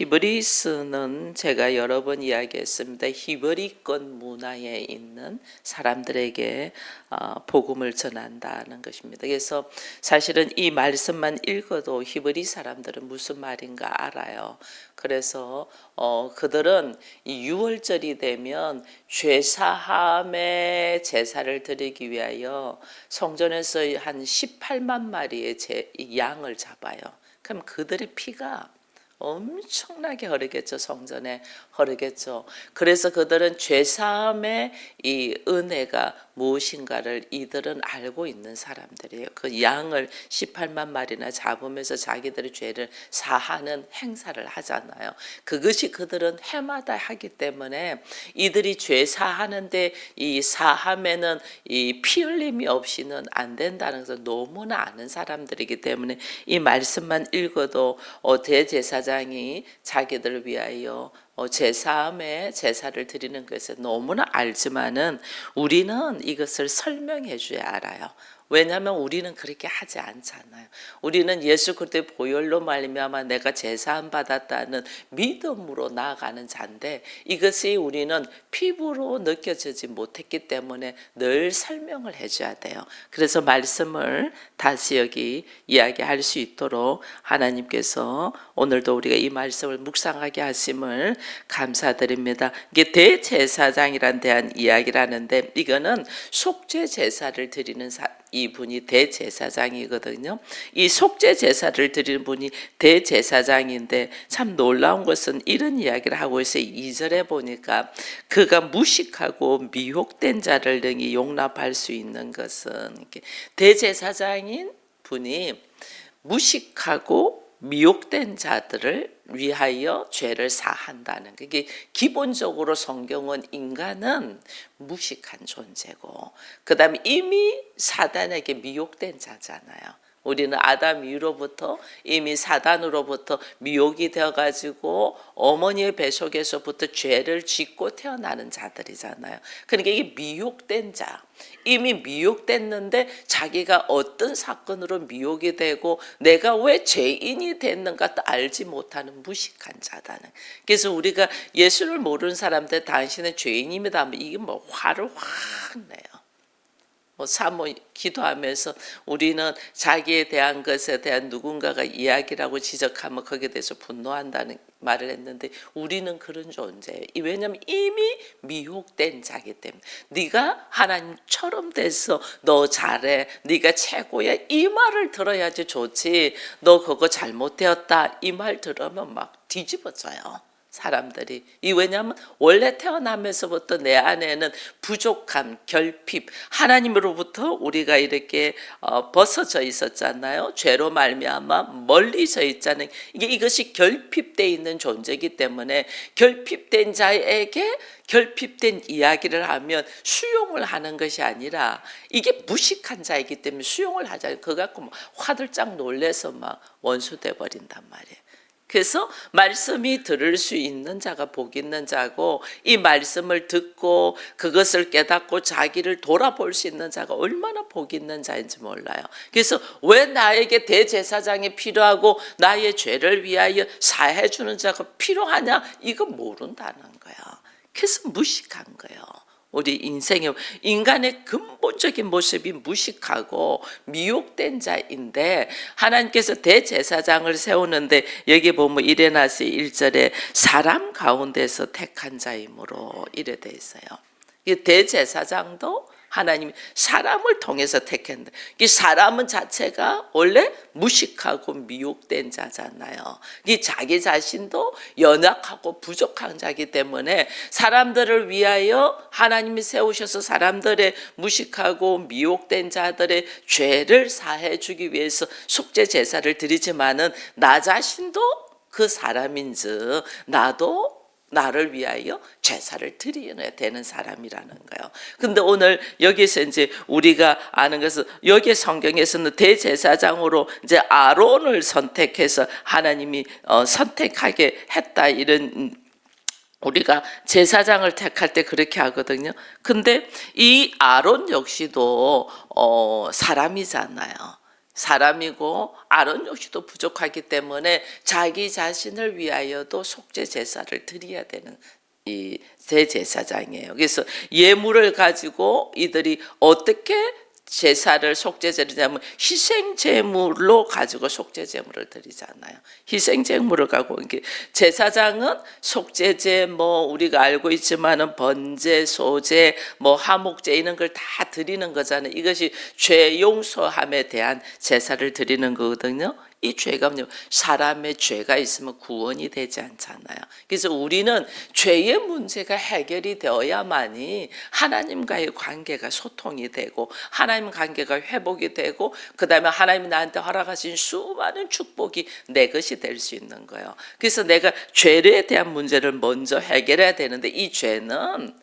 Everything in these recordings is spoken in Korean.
히브리스는 제가 여러 번 이야기했습니다. 히브리권 문화에 있는 사람들에게 어, 복음을 전한다는 것입니다. 그래서 사실은 이 말씀만 읽어도 히브리 사람들은 무슨 말인가 알아요. 그래서 어, 그들은 이 유월절이 되면 죄사함의 제사를 드리기 위하여 성전에서 한 18만 마리의 제, 이 양을 잡아요. 그럼 그들의 피가 엄청나게 흐르겠죠 성전에. 흐르겠죠. 그래서 그들은 죄사함의 이 은혜가 무엇인가를 이들은 알고 있는 사람들이에요. 그 양을 18만 마리나 잡으면서 자기들의 죄를 사하는 행사를 하잖아요. 그것이 그들은 해마다 하기 때문에 이들이 죄 사하는데 이 사함에는 이 피 흘림이 없이는 안 된다는 것을 너무나 아는 사람들이기 때문에 이 말씀만 읽어도 어, 대제사장이 자기들을 위하여 어, 제사함에 제사를 드리는 것을 너무나 알지만은 우리는 이것을 설명해 줘야 알아요. 왜냐하면 우리는 그렇게 하지 않잖아요. 우리는 예수 그리스도의 보혈로 말미암아 내가 제사함 받았다는 믿음으로 나아가는 자인데 이것이 우리는 피부로 느껴지지 못했기 때문에 늘 설명을 해줘야 돼요. 그래서 말씀을 다시 여기 이야기할 수 있도록 하나님께서 오늘도 우리가 이 말씀을 묵상하게 하심을 감사드립니다. 이게 대제사장이란 대한 이야기라는데 이거는 속죄 제사를 드리는 사, 이분이 대제사장이거든요. 이 속죄 제사를 드리는 분이 대제사장인데 참 놀라운 것은 이런 이야기를 하고 있어요. 2절에 보니까 그가 무식하고 미혹된 자를 능히 용납할 수 있는 것은 대제사장인 분이 무식하고 미혹된 자들을 위하여 죄를 사한다는 그게 기본적으로 성경은 인간은 무식한 존재고 그다음에 이미 사단에게 미혹된 자잖아요. 우리는 아담 이후로부터 이미 사단으로부터 미혹이 되어 가지고 어머니의 뱃속에서부터 죄를 짓고 태어나는 자들이잖아요. 그러니까 이게 미혹된 자. 이미 미혹됐는데 자기가 어떤 사건으로 미혹이 되고 내가 왜 죄인이 됐는가 도 알지 못하는 무식한 자다는. 그래서 우리가 예수를 모르는 사람들 당신은 죄인입니다 이게 뭐 화를 확 내요. 뭐 사모 기도하면서 우리는 자기에 대한 것에 대한 누군가가 이야기라고 지적하면 거기에 대해서 분노한다는 말을 했는데 우리는 그런 존재예요. 왜냐하면 이미 미혹된 자기 때문에 네가 하나님처럼 돼서 너 잘해, 네가 최고야 이 말을 들어야지 좋지. 너 그거 잘못되었다 이 말 들으면 막 뒤집어져요. 사람들이 이 왜냐하면 원래 태어나면서부터 내 안에는 부족함, 결핍, 하나님으로부터 우리가 이렇게 어, 벗어져 있었잖아요. 죄로 말미암아 멀리져 있잖아요. 이게 이것이 결핍돼 있는 존재이기 때문에 결핍된 자에게 결핍된 이야기를 하면 수용을 하는 것이 아니라 이게 무식한 자이기 때문에 수용을 하잖아요. 그거 갖고 막 화들짝 놀래서 막 원수돼 버린단 말이에요. 그래서 말씀이 들을 수 있는 자가 복 있는 자고 이 말씀을 듣고 그것을 깨닫고 자기를 돌아볼 수 있는 자가 얼마나 복 있는 자인지 몰라요. 그래서 왜 나에게 대제사장이 필요하고 나의 죄를 위하여 사해 주는 자가 필요하냐? 이거 모른다는 거야. 그래서 무식한 거예요. 우리 인생의 인간의 근본적인 모습이 무식하고 미혹된 자인데 하나님께서 대제사장을 세우는데 여기 보면 이레나스 1절에 사람 가운데서 택한 자이므로 이래 돼 있어요. 이 대제사장도 하나님이 사람을 통해서 택했는데 이 사람은 자체가 원래 무식하고 미혹된 자잖아요. 이 자기 자신도 연약하고 부족한 자기 때문에 사람들을 위하여 하나님이 세우셔서 사람들의 무식하고 미혹된 자들의 죄를 사해 주기 위해서 속죄 제사를 드리지만은 나 자신도 그 사람인즉 나도 나를 위하여 제사를 드려야 되는 사람이라는 거예요. 근데 오늘 여기서 이제 우리가 아는 것은 여기 성경에서는 대제사장으로 이제 아론을 선택해서 하나님이 어, 선택하게 했다 이런 우리가 제사장을 택할 때 그렇게 하거든요. 근데 이 아론 역시도 어, 사람이잖아요. 사람이고 아론 역시도 부족하기 때문에 자기 자신을 위하여도 속죄 제사를 드려야 되는 이 대제사장이에요. 그래서 예물을 가지고 이들이 어떻게 제사를 속죄제를 하면 희생 제물로 가지고 속죄 제물을 드리잖아요. 희생 제물을 갖고 이게 제사장은 속죄제 뭐 우리가 알고 있지만은 번제, 소제, 뭐 하목제 이런 걸 다 드리는 거잖아요. 이것이 죄 용서함에 대한 제사를 드리는 거거든요. 이 죄가 뭐냐 사람의 죄가 있으면 구원이 되지 않잖아요. 그래서 우리는 죄의 문제가 해결이 되어야만이 하나님과의 관계가 소통이 되고 하나님 관계가 회복이 되고 그다음에 하나님이 나한테 허락하신 수많은 축복이 내 것이 될 수 있는 거예요. 그래서 내가 죄에 대한 문제를 먼저 해결해야 되는데 이 죄는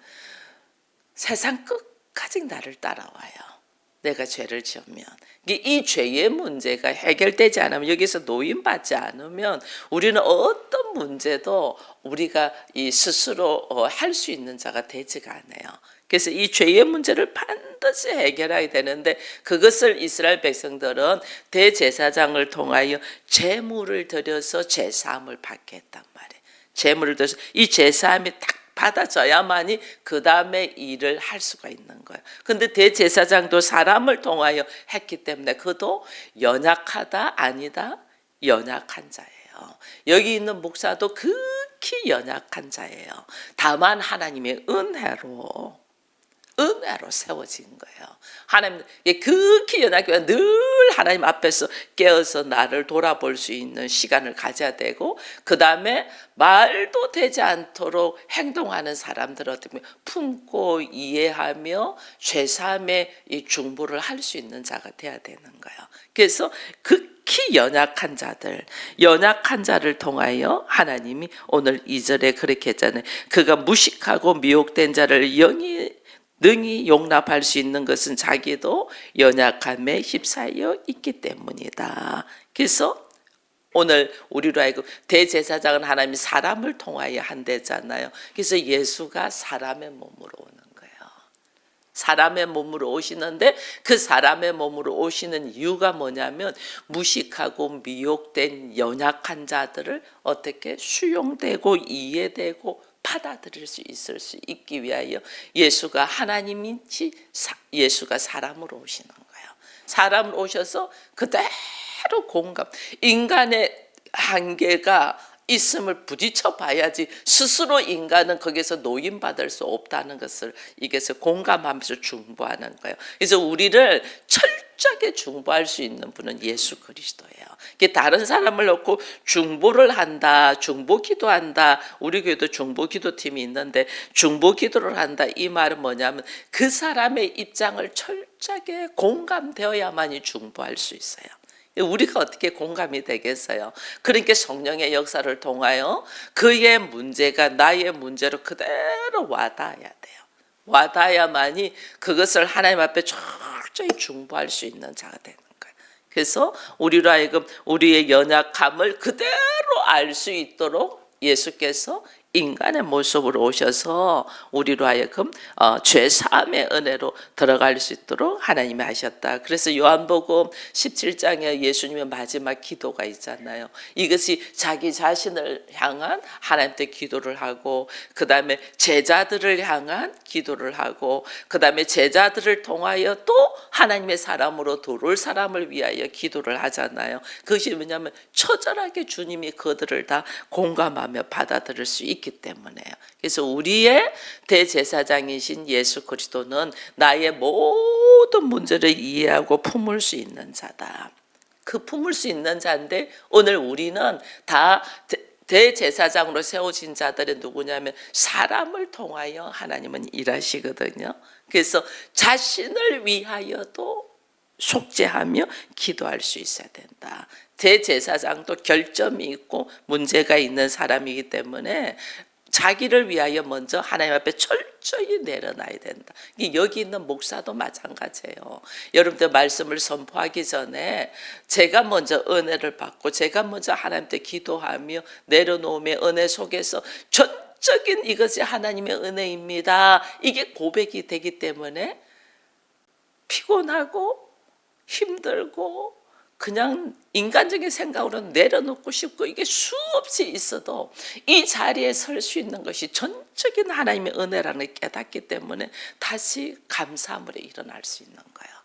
세상 끝까지 나를 따라와요. 내가 죄를 지으면 이 죄의 문제가 해결되지 않으면 여기서 노인받지 않으면 우리는 어떤 문제도 우리가 이 스스로 할 수 있는 자가 되지가 않아요. 그래서 이 죄의 문제를 반드시 해결해야 되는데 그것을 이스라엘 백성들은 대제사장을 통하여 제물을 드려서 제사함을 받게 했단 말이에요. 제물을 드려서 이 제사함이 딱 받아져야만이 그 다음에 일을 할 수가 있는 거예요. 근데 대제사장도 사람을 통하여 했기 때문에 그도 연약하다 아니다 연약한 자예요. 여기 있는 목사도 극히 연약한 자예요. 다만 하나님의 은혜로 은혜로 세워진 거예요. 하나님 극히 연약해 늘 하나님 앞에서 깨어서 나를 돌아볼 수 있는 시간을 가져야 되고 그 다음에 말도 되지 않도록 행동하는 사람들 어떻게 품고 이해하며 죄사함의 이 중보를 할 수 있는 자가 돼야 되는 거예요. 그래서 극히 연약한 자들, 연약한 자를 통하여 하나님이 오늘 이절에 그렇게 했잖아요. 그가 무식하고 미혹된 자를 영이 능히 용납할 수 있는 것은 자기도 연약함에 휩싸여 있기 때문이다. 그래서 오늘 우리로 하여금 대제사장은 하나님이 사람을 통하여 한대잖아요. 그래서 예수가 사람의 몸으로 오는 거예요. 사람의 몸으로 오시는데 그 사람의 몸으로 오시는 이유가 뭐냐면 무식하고 미혹된 연약한 자들을 어떻게 수용되고 이해되고 받아들일 수 있을 수 있기 위하여 예수가 하나님인지 예수가 사람으로 오시는 거예요. 사람으로 오셔서 그대로 공감. 인간의 한계가 있음을 부딪혀 봐야지 스스로 인간은 거기서 노인받을 수 없다는 것을 이게서 공감하면서 중보하는 거예요. 그래서 우리를 철 저하게 중보할 수 있는 분은 예수 그리스도예요. 다른 사람을 놓고 중보를 한다, 중보 기도한다. 우리 교회도 중보 기도팀이 있는데 중보 기도를 한다. 이 말은 뭐냐면 그 사람의 입장을 철저하게 공감되어야만이 중보할 수 있어요. 우리가 어떻게 공감이 되겠어요? 그러니까 성령의 역사를 통하여 그의 문제가 나의 문제로 그대로 와닿아야 돼요. 와닿아야만이 그것을 하나님 앞에 철저히 중보할 수 있는 자가 되는 거예요. 그래서 우리로 하여금 우리의 연약함을 그대로 알 수 있도록 예수께서 인간의 모습으로 오셔서 우리로 하여금 어, 죄 사함의 은혜로 들어갈 수 있도록 하나님이 하셨다. 그래서 요한복음 17장에 예수님의 마지막 기도가 있잖아요. 이것이 자기 자신을 향한 하나님께 기도를 하고 그다음에 제자들을 향한 기도를 하고 그다음에 제자들을 통하여 또 하나님의 사람으로 들어올 사람을 위하여 기도를 하잖아요. 그것이 뭐냐면 처절하게 주님이 그들을 다 공감하며 받아들일 수 있기 때문에요. 그래서 우리의 대제사장이신 예수 그리스도는 나의 모든 문제를 이해하고 품을 수 있는 자다. 그 품을 수 있는 자인데 오늘 우리는 다 대제사장으로 세워진 자들은 누구냐면 사람을 통하여 하나님은 일하시거든요. 그래서 자신을 위하여도 속죄하며 기도할 수 있어야 된다. 대제사장도 결점이 있고 문제가 있는 사람이기 때문에 자기를 위하여 먼저 하나님 앞에 철저히 내려놔야 된다. 여기 있는 목사도 마찬가지예요. 여러분들 말씀을 선포하기 전에 제가 먼저 은혜를 받고 제가 먼저 하나님께 기도하며 내려놓으며 은혜 속에서 전적인 이것이 하나님의 은혜입니다. 이게 고백이 되기 때문에 피곤하고 힘들고 그냥 인간적인 생각으로 내려놓고 싶고 이게 수없이 있어도 이 자리에 설 수 있는 것이 전적인 하나님의 은혜라는 걸 깨닫기 때문에 다시 감사함으로 일어날 수 있는 거예요.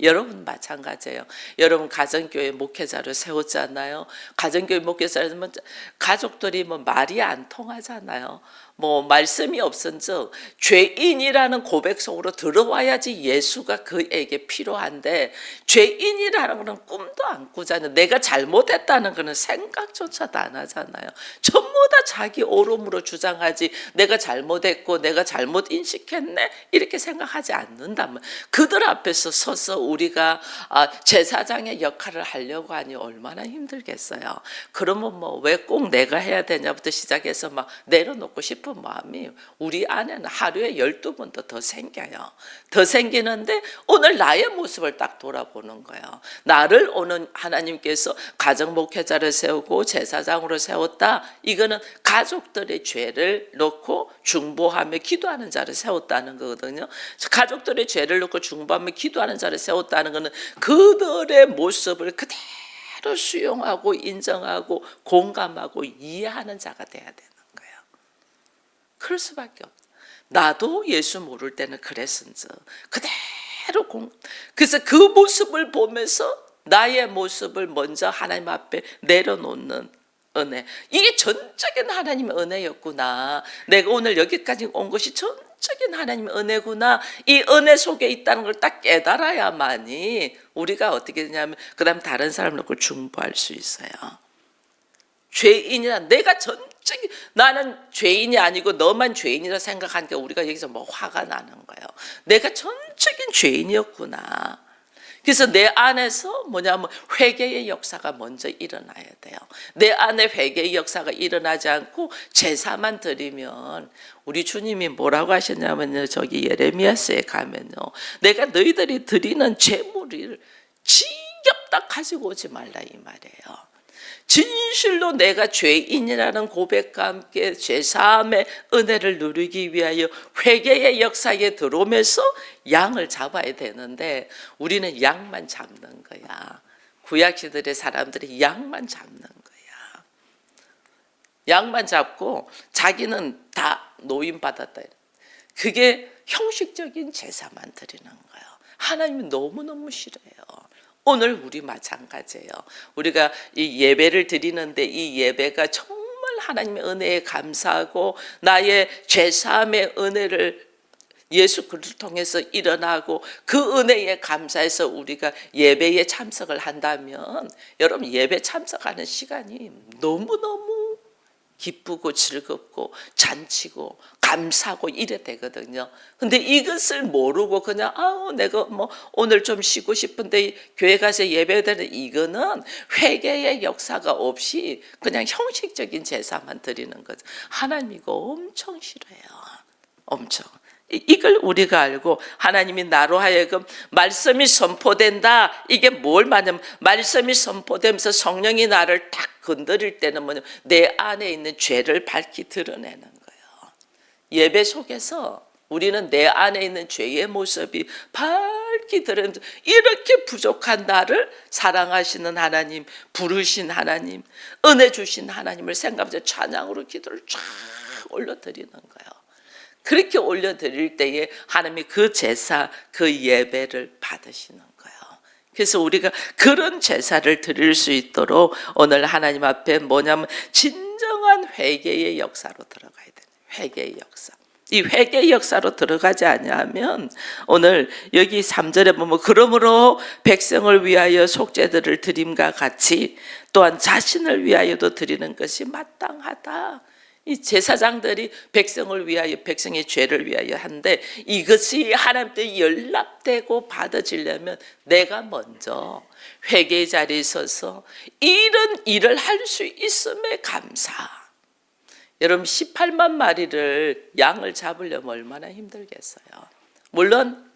여러분 마찬가지예요. 여러분 가정교회 목회자를 세웠잖아요. 가정교회 목회자를 뭐 가족들이 뭐 말이 안 통하잖아요. 뭐 말씀이 없은즉 죄인이라는 고백 속으로 들어와야지 예수가 그에게 필요한데 죄인이라는 거는 꿈도 안 꾸잖아요. 내가 잘못했다는 거는 생각조차도 안 하잖아요. 전부 다 자기 오름으로 주장하지 내가 잘못했고 내가 잘못 인식했네 이렇게 생각하지 않는다면 그들 앞에서 서서 우리가 아, 제사장의 역할을 하려고 하니 얼마나 힘들겠어요. 그러면 뭐 왜 꼭 내가 해야 되냐부터 시작해서 막 내려놓고 싶은 마음이 우리 안에는 하루에 12번도 더 생겨요. 더 생기는데 오늘 나의 모습을 딱 돌아보는 거예요. 나를 오는 하나님께서 가정 목회자를 세우고 제사장으로 세웠다. 이거는 가족들의 죄를 놓고 중보하며 기도하는 자를 세웠다는 거거든요. 가족들의 죄를 놓고 중보하며 기도하는 자를 세웠다는 거는 그들의 모습을 그대로 수용하고 인정하고 공감하고 이해하는 자가 돼야 되는 그럴 수밖에 없어. 나도 예수 모를 때는 그랬은지 그대로 공. 그래서 그 모습을 보면서 나의 모습을 먼저 하나님 앞에 내려놓는 은혜. 이게 전적인 하나님의 은혜였구나. 내가 오늘 여기까지 온 것이 전적인 하나님의 은혜구나. 이 은혜 속에 있다는 걸 딱 깨달아야만이 우리가 어떻게 되냐면 그다음 다른 사람을 놓고 중보할 수 있어요. 죄인이라 내가 전적인 나는 죄인이 아니고 너만 죄인이라 생각하니까 우리가 여기서 뭐 화가 나는 거예요. 내가 전적인 죄인이었구나. 그래서 내 안에서 뭐냐면 회개의 역사가 먼저 일어나야 돼요. 내 안에 회개의 역사가 일어나지 않고 제사만 드리면 우리 주님이 뭐라고 하셨냐면요. 저기 예레미야스에 가면요. 내가 너희들이 드리는 제물을 지겹다 가지고 오지 말라 이 말이에요. 진실로 내가 죄인이라는 고백과 함께 죄사함의 은혜를 누리기 위하여 회개의 역사에 들어오면서 양을 잡아야 되는데 우리는 양만 잡는 거야. 구약시들의 사람들이 양만 잡는 거야. 양만 잡고 자기는 다 노임 받았다. 그게 형식적인 제사만 드리는 거예요. 하나님이 너무너무 싫어요. 오늘 우리 마찬가지예요. 우리가 이 예배를 드리는데 이 예배가 정말 하나님의 은혜에 감사하고 나의 죄 사함의 은혜를 예수 그리스도를 통해서 일어나고 그 은혜에 감사해서 우리가 예배에 참석을 한다면 여러분 예배 참석하는 시간이 너무너무 기쁘고 즐겁고 잔치고 감사하고 이래 되거든요. 근데 이것을 모르고 그냥 아우 내가 뭐 오늘 좀 쉬고 싶은데 교회 가서 예배드리는 이거는 회개의 역사가 없이 그냥 형식적인 제사만 드리는 거죠. 하나님 이거 엄청 싫어요. 엄청. 이- 이걸 우리가 알고 하나님이 나로 하여금 말씀이 선포된다. 이게 뭘 말하냐면 말씀이 선포되면서 성령이 나를 딱 건드릴 때는 뭐냐 내 안에 있는 죄를 밝히 드러내는 거예요. 예배 속에서 우리는 내 안에 있는 죄의 모습이 밝히 드러내면서 이렇게 부족한 나를 사랑하시는 하나님, 부르신 하나님, 은혜 주신 하나님을 생각하면서 찬양으로 기도를 쫙 올려드리는 거예요. 그렇게 올려드릴 때에 하나님이 그 제사, 그 예배를 받으시는 거예요. 그래서 우리가 그런 제사를 드릴 수 있도록 오늘 하나님 앞에 뭐냐면 진정한 회개의 역사로 들어가야 돼요. 회개의 역사. 이 회개의 역사로 들어가지 아니하면 오늘 여기 3절에 보면 그러므로 백성을 위하여 속죄들을 드림과 같이 또한 자신을 위하여도 드리는 것이 마땅하다. 이 제사장들이 백성을 위하여 백성의 죄를 위하여 한데 이것이 하나님 께 연락되고 받아지려면 내가 먼저 회개의 자리에 서서 이런 일을 할 수 있음에 감사. 여러분 18만 마리를 양을 잡으려면 얼마나 힘들겠어요. 물론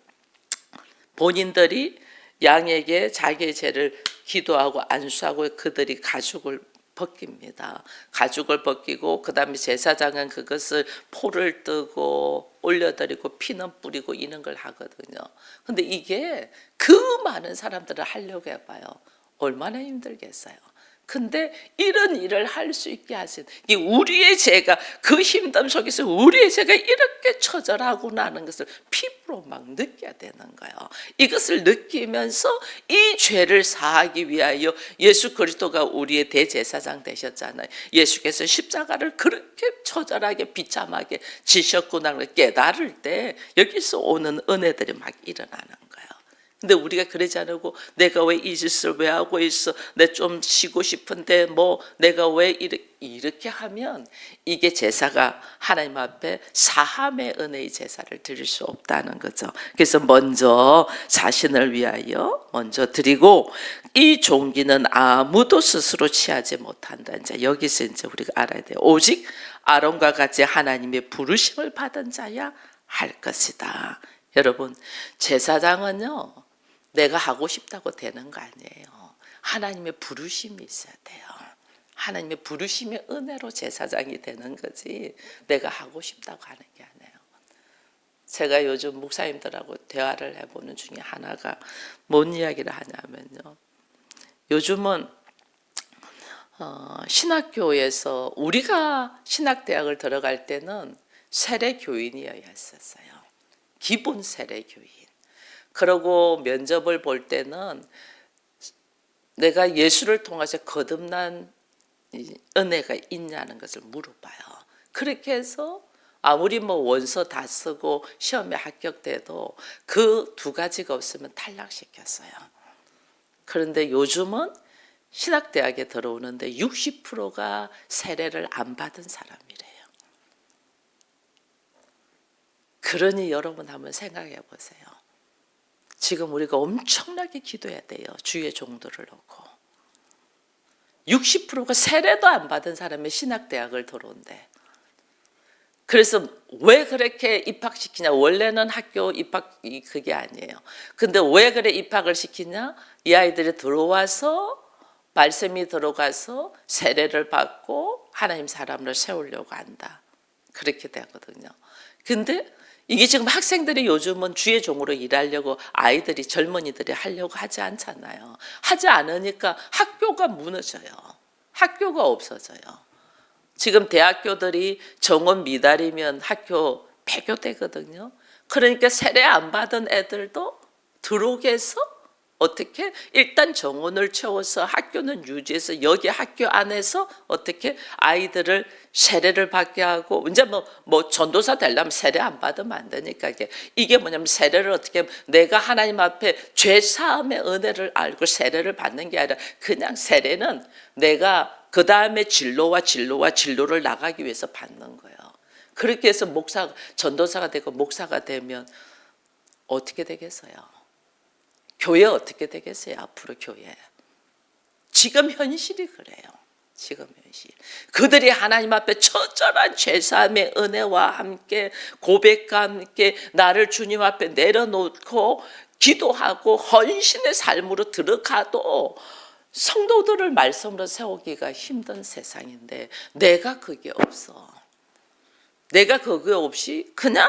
본인들이 양에게 자기의 죄를 기도하고 안수하고 그들이 가죽을 벗깁니다. 가죽을 벗기고 그다음에 제사장은 그것을 포를 뜨고 올려드리고 피는 뿌리고 이런 걸 하거든요. 근데 이게 그 많은 사람들을 하려고 해봐요. 얼마나 힘들겠어요. 근데 이런 일을 할 수 있게 하신 이 우리의 죄가 그 힘듦 속에서 우리의 죄가 이렇게 처절하구나는 것을 피부로 막 느껴야 되는 거예요. 이것을 느끼면서 이 죄를 사하기 위하여 예수 그리스도가 우리의 대제사장 되셨잖아요. 예수께서 십자가를 그렇게 처절하게 비참하게 지셨구나를 깨달을 때 여기서 오는 은혜들이 막 일어나는 거예요. 근데 우리가 그러지 않고 내가 왜 이 짓을 왜 하고 있어? 내 좀 쉬고 싶은데 뭐 내가 왜 이렇게, 이렇게 하면 이게 제사가 하나님 앞에 사함의 은혜의 제사를 드릴 수 없다는 거죠. 그래서 먼저 자신을 위하여 먼저 드리고 이 종기는 아무도 스스로 취하지 못한다. 이제 여기서 이제 우리가 알아야 돼요. 오직 아론과 같이 하나님의 부르심을 받은 자야 할 것이다. 여러분 제사장은요 내가 하고 싶다고 되는 거 아니에요. 하나님의 부르심이 있어야 돼요. 하나님의 부르심의 은혜로 제사장이 되는 거지 내가 하고 싶다고 하는 게 아니에요. 제가 요즘 목사님들하고 대화를 해보는 중에 하나가 뭔 이야기를 하냐면요. 요즘은 어, 신학교에서 우리가 신학대학을 들어갈 때는 세례 교인이어야 했었어요. 기본 세례 교인. 그러고 면접을 볼 때는 내가 예수를 통해서 거듭난 이 은혜가 있냐는 것을 물어봐요. 그렇게 해서 아무리 뭐 원서 다 쓰고 시험에 합격돼도 그 두 가지가 없으면 탈락시켰어요. 그런데 요즘은 신학대학에 들어오는데 60%가 세례를 안 받은 사람이래요. 그러니 여러분 한번 생각해 보세요. 지금 우리가 엄청나게 기도해야 돼요. 주의 종들을 놓고. 60%가 세례도 안 받은 사람이 신학대학을 들어온대. 그래서 왜 그렇게 입학시키냐? 원래는 학교 입학 이 그게 아니에요. 근데 왜 그래 입학을 시키냐? 이 아이들이 들어와서 말씀이 들어가서 세례를 받고 하나님 사람을 세우려고 한다. 그렇게 되거든요. 근데 이게 지금 학생들이 요즘은 주의 종으로 일하려고 아이들이 젊은이들이 하려고 하지 않잖아요. 하지 않으니까 학교가 무너져요. 학교가 없어져요. 지금 대학교들이 정원 미달이면 학교 폐교되거든요. 그러니까 세례 안 받은 애들도 들어오게 해서 어떻게 일단 정원을 채워서 학교는 유지해서 여기 학교 안에서 어떻게 아이들을 세례를 받게 하고 이제 뭐뭐 전도사 되려면 세례 안 받으면 안 되니까 이게 이게 뭐냐면 세례를 어떻게 내가 하나님 앞에 죄 사함의 은혜를 알고 세례를 받는 게 아니라 그냥 세례는 내가 그 다음에 진로와 진로와 진로를 나가기 위해서 받는 거예요. 그렇게 해서 목사 전도사가 되고 목사가 되면 어떻게 되겠어요? 교회 어떻게 되겠어요? 앞으로 교회. 지금 현실이 그래요. 지금 현실. 그들이 하나님 앞에 처절한 죄사함의 은혜와 함께 고백과 함께 나를 주님 앞에 내려놓고 기도하고 헌신의 삶으로 들어가도 성도들을 말씀으로 세우기가 힘든 세상인데 내가 그게 없어. 내가 그게 없이 그냥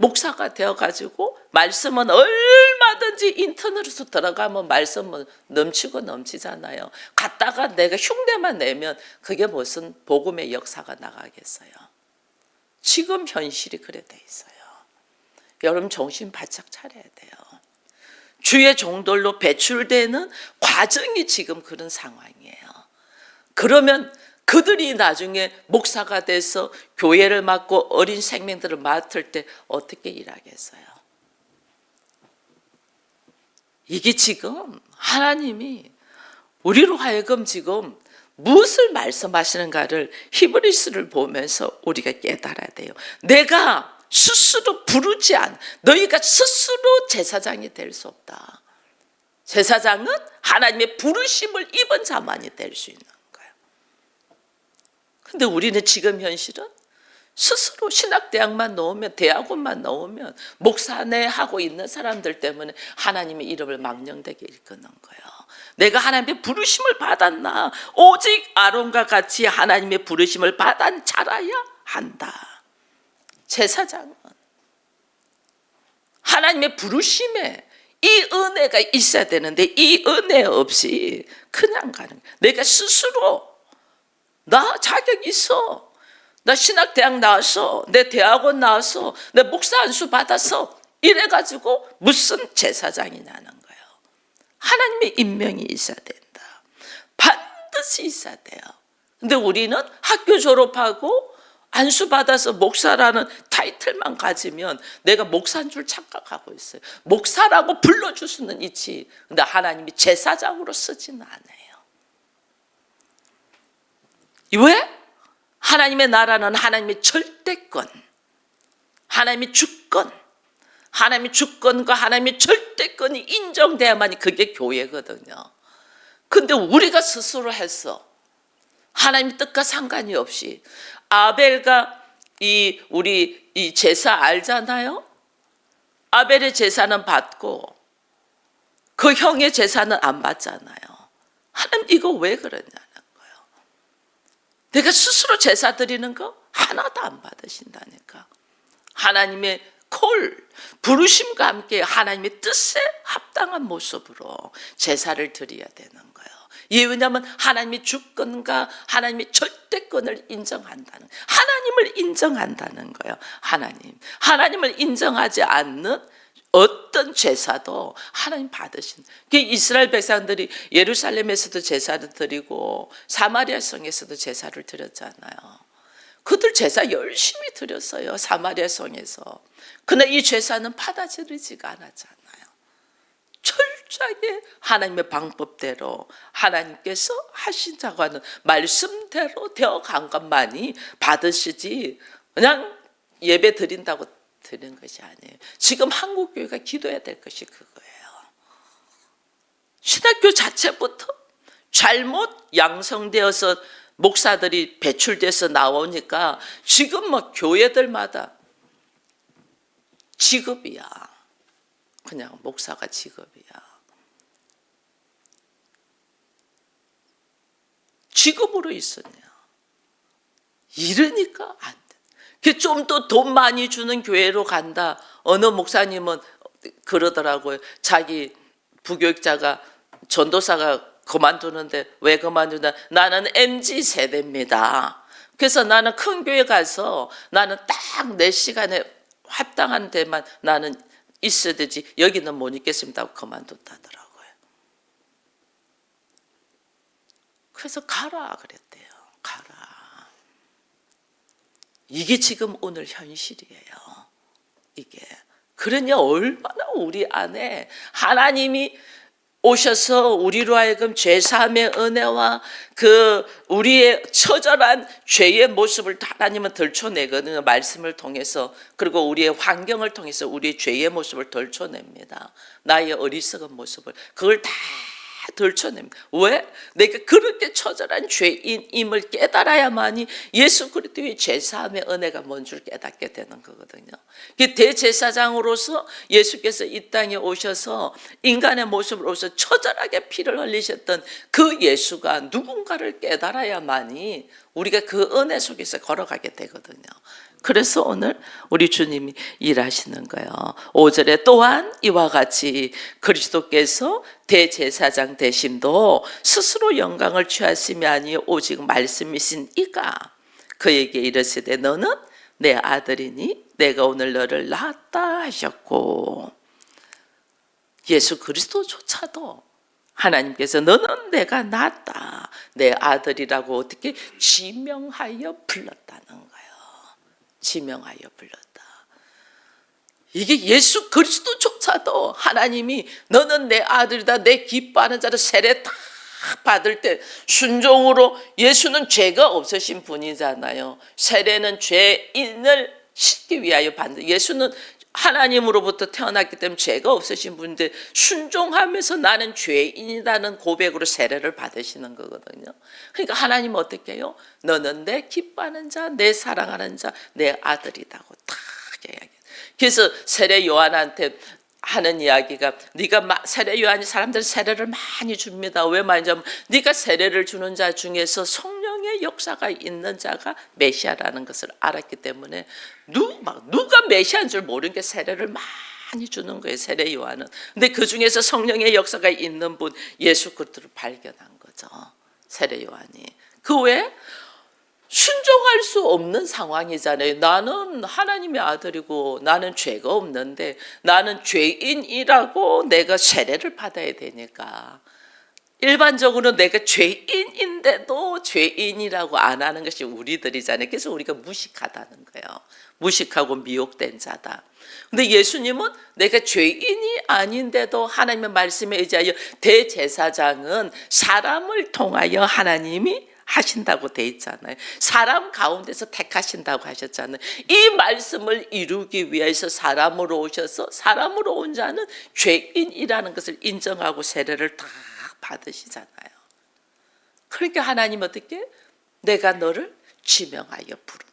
목사가 되어가지고 말씀은 얼마든지 인터넷으로 들어가면 말씀은 넘치고 넘치잖아요. 갔다가 내가 흉내만 내면 그게 무슨 복음의 역사가 나가겠어요. 지금 현실이 그래 돼 있어요. 여러분 정신 바짝 차려야 돼요. 주의 종들로 배출되는 과정이 지금 그런 상황이에요. 그러면 그들이 나중에 목사가 돼서 교회를 맡고 어린 생명들을 맡을 때 어떻게 일하겠어요? 이게 지금 하나님이 우리로 하여금 지금 무엇을 말씀하시는가를 히브리스를 보면서 우리가 깨달아야 돼요. 내가 스스로 부르지 않, 너희가 스스로 제사장이 될 수 없다. 제사장은 하나님의 부르심을 입은 자만이 될 수 있는. 근데 우리는 지금 현실은 스스로 신학대학만 넣으면 대학원만 넣으면 목사내 하고 있는 사람들 때문에 하나님의 이름을 망령되게 일컫는 거예요. 내가 하나님의 부르심을 받았나? 오직 아론과 같이 하나님의 부르심을 받은 자라야 한다. 제사장은 하나님의 부르심에 이 은혜가 있어야 되는데 이 은혜 없이 그냥 가는 거야. 내가 스스로 나 자격 있어. 나 신학대학 나왔어. 내 대학원 나왔어. 내 목사 안수 받았어. 이래가지고 무슨 제사장이 나는 거예요. 하나님의 임명이 있어야 된다. 반드시 있어야 돼요. 근데 우리는 학교 졸업하고 안수 받아서 목사라는 타이틀만 가지면 내가 목사인 줄 착각하고 있어요. 목사라고 불러줄 수는 있지. 근데 하나님이 제사장으로 쓰지는 않아요. 왜? 하나님의 나라는 하나님의 절대권, 하나님의 주권, 하나님의 주권과 하나님의 절대권이 인정돼야만이 그게 교회거든요. 근데 우리가 스스로 했어. 하나님 뜻과 상관이 없이 아벨과 이 우리 이 제사 알잖아요. 아벨의 제사는 받고 그 형의 제사는 안 받잖아요. 하나님 이거 왜 거예요. 내가 스스로 제사 드리는 거 하나도 안 받으신다니까. 하나님의 콜 부르심과 함께 하나님의 뜻에 합당한 모습으로 제사를 드려야 되는 거예요. 이 왜냐하면 하나님의 주권과 하나님의 절대권을 인정한다는 하나님을 인정한다는 거예요. 하나님 하나님을 인정하지 않는 어떤 제사도 하나님 받으신. 그 이스라엘 백성들이 예루살렘에서도 제사를 드리고 사마리아 성에서도 제사를 드렸잖아요. 그들 제사 열심히 드렸어요. 사마리아 성에서. 그러나 이 제사는 받아들이지가 않았잖아요. 철저하게 하나님의 방법대로 하나님께서 하신다고 하는 말씀대로 되어간 것만이 받으시지 그냥 예배 드린다고 드리는 것이 아니에요. 지금 한국 교회가 기도해야 될 것이 그거예요. 신학교 자체부터 잘못 양성되어서 목사들이 배출돼서 나오니까 지금 뭐 교회들마다 직업이야. 그냥 목사가 직업이야. 직업으로 있었냐. 이러니까 안 돼. 좀 더 돈 많이 주는 교회로 간다. 어느 목사님은 그러더라고요. 자기 부교육자가 전도사가 그만두는데 왜 그만두나? 나는 MZ 세대입니다. 그래서 나는 큰 교회 가서 나는 딱 내 시간에 합당한 데만 나는 있어야 되지 여기는 못 있겠습니다 하고 그만뒀다더라고요. 그래서 가라 그랬대요. 가라. 이게 지금 오늘 현실이에요. 이게. 그러니 얼마나 우리 안에 하나님이 오셔서 우리로 하여금 죄사함의 은혜와 그 우리의 처절한 죄의 모습을 하나님은 덜쳐내거든요. 말씀을 통해서 그리고 우리의 환경을 통해서 우리의 죄의 모습을 덜쳐냅니다. 나의 어리석은 모습을 그걸 다 덜쳐냅니다. 왜? 내가 그렇게 처절한 죄인임을 깨달아야만이 예수 그리스도의 제사함의 은혜가 뭔 줄 깨닫게 되는 거거든요. 그 대제사장으로서 예수께서 이 땅에 오셔서 인간의 모습으로서 처절하게 피를 흘리셨던 그 예수가 누군가를 깨달아야만이 우리가 그 은혜 속에서 걸어가게 되거든요. 그래서 오늘 우리 주님이 일하시는 거예요. 5절에 또한 이와 같이 그리스도께서 대제사장 되심도 스스로 영광을 취하심이 아니 오직 말씀이신 이가 그에게 이르시되 너는 내 아들이니 내가 오늘 너를 낳았다 하셨고 예수 그리스도조차도 하나님께서 너는 내가 낳았다 내 아들이라고 어떻게 지명하여 불렀다는. 지명하여 불렀다. 이게 예수 그리스도조차도 하나님이 너는 내 아들이다 내 기뻐하는 자를 세례 다 받을 때 순종으로 예수는 죄가 없으신 분이잖아요. 세례는 죄인을 씻기 위하여 받는 예수는 하나님으로부터 태어났기 때문에 죄가 없으신 분인데 순종하면서 나는 죄인이라는 고백으로 세례를 받으시는 거거든요. 그러니까 하나님은 어떻게 해요? 너는 내 기뻐하는 자, 내 사랑하는 자, 내 아들이라고 딱 이야기해요. 그래서 세례 요한한테 하는 이야기가 네가 세례 요한이 사람들 세례를 많이 줍니다. 왜 많이 냐면 네가 세례를 주는 자 중에서 성령의 역사가 있는 자가 메시아라는 것을 알았기 때문에 누, 막 누가 메시아인 줄 모르는 게 세례를 많이 주는 거예요. 세례 요한은. 근데 그 중에서 성령의 역사가 있는 분 예수 그리스도를 발견한 거죠. 세례 요한이. 그 외에 순종할 수 없는 상황이잖아요. 나는 하나님의 아들이고 나는 죄가 없는데 나는 죄인이라고 내가 세례를 받아야 되니까 일반적으로 내가 죄인인데도 죄인이라고 안 하는 것이 우리들이잖아요. 그래서 우리가 무식하다는 거예요. 무식하고 미혹된 자다. 근데 예수님은 내가 죄인이 아닌데도 하나님의 말씀에 의지하여 대제사장은 사람을 통하여 하나님이 하신다고 돼 있잖아요. 사람 가운데서 택하신다고 하셨잖아요. 이 말씀을 이루기 위해서 사람으로 오셔서 사람으로 온 자는 죄인이라는 것을 인정하고 세례를 다 받으시잖아요. 그러니까 하나님 어떻게 내가 너를 지명하여 부른다.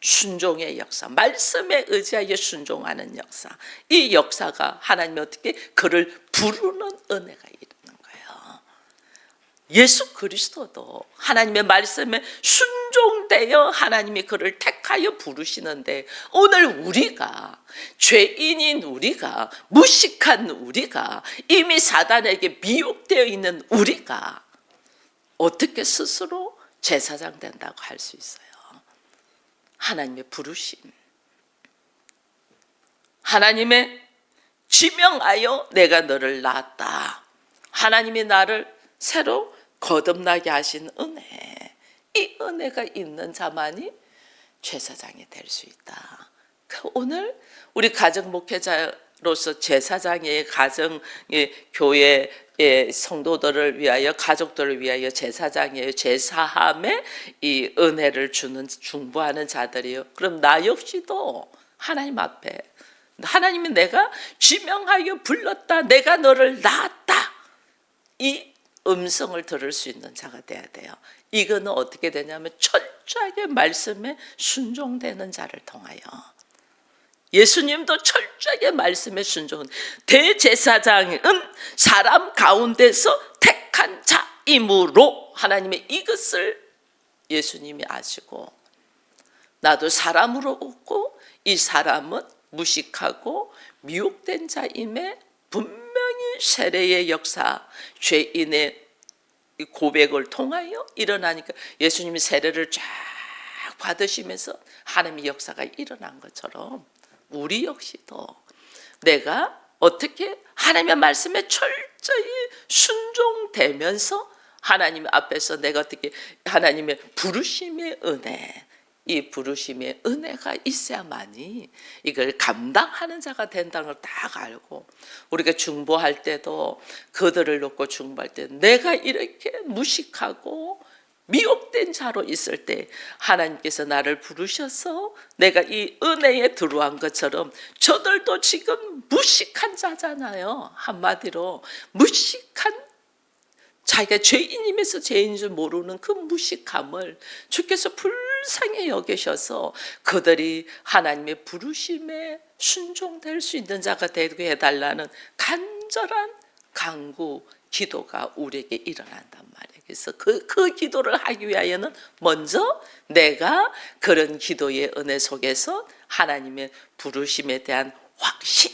순종의 역사, 말씀에 의지하여 순종하는 역사. 이 역사가 하나님이 어떻게 그를 부르는 은혜가 거예요. 예수 그리스도도 하나님의 말씀에 순종되어 하나님이 그를 택하여 부르시는데 오늘 우리가 죄인인 우리가 무식한 우리가 이미 사단에게 미혹되어 있는 우리가 어떻게 스스로 제사장 된다고 할 수 있어요? 하나님의 부르심. 하나님의 지명하여 내가 너를 낳았다. 하나님이 나를 새로 거듭나게 하신 은혜. 이 은혜가 있는 자만이 제사장이 될 수 있다. 그 오늘 우리 가정 목회자로서 제사장의 가정의 교회의 성도들을 위하여 가족들을 위하여 제사장의 제사함에 이 은혜를 주는 중보하는 자들이요. 그럼 나 역시도 하나님 앞에 하나님이 내가 지명하여 불렀다. 내가 너를 낳았다. 이 음성을 들을 수 있는 자가 돼야 돼요. 이거는 어떻게 되냐면 철저하게 말씀에 순종되는 자를 통하여 예수님도 철저하게 말씀에 순종은 대제사장은 사람 가운데서 택한 자이므로 하나님의 이것을 예수님이 아시고 나도 사람으로 웃고 이 사람은 무식하고 미혹된 자임에 분명히 세례의 역사, 죄인의 이 고백을 통하여 일어나니까 예수님이 세례를 쫙 받으시면서 하나님의 역사가 일어난 것처럼 우리 역시도 내가 어떻게 하나님의 말씀에 철저히 순종되면서 하나님 앞에서 내가 어떻게 하나님의 부르심의 은혜 이 부르심의 은혜가 있어야만이 이걸 감당하는 자가 된다는 걸 딱 알고 우리가 중보할 때도 그들을 놓고 중보할 때 내가 이렇게 무식하고 미혹된 자로 있을 때 하나님께서 나를 부르셔서 내가 이 은혜에 들어간 것처럼 저들도 지금 무식한 자잖아요. 한마디로 무식한 자기가 죄인임에서 죄인 줄 모르는 그 무식함을 주께서 불 쌍히 여기셔서 그들이 하나님의 부르심에 순종될 수 있는 자가 되게 해달라는 간절한 강구 기도가 우리에게 일어난단 말이에요. 그래서 그, 그 기도를 하기 위하여는 먼저 내가 그런 기도의 은혜 속에서 하나님의 부르심에 대한 확신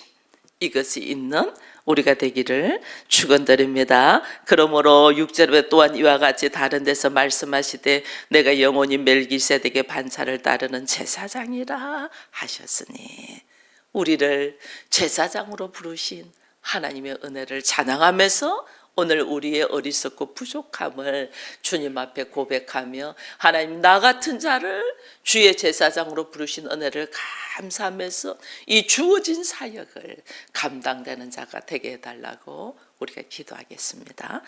이것이 있는 우리가 되기를 축원드립니다. 그러므로 6절에 또한 이와 같이 다른 데서 말씀하시되 내가 영원히 멜기세덱의 반차를 따르는 제사장이라 하셨으니 우리를 제사장으로 부르신 하나님의 은혜를 찬양하면서 오늘 우리의 어리석고 부족함을 주님 앞에 고백하며 하나님 나 같은 자를 주의 제사장으로 부르신 은혜를 감사하면서 이 주어진 사역을 감당되는 자가 되게 해달라고 우리가 기도하겠습니다.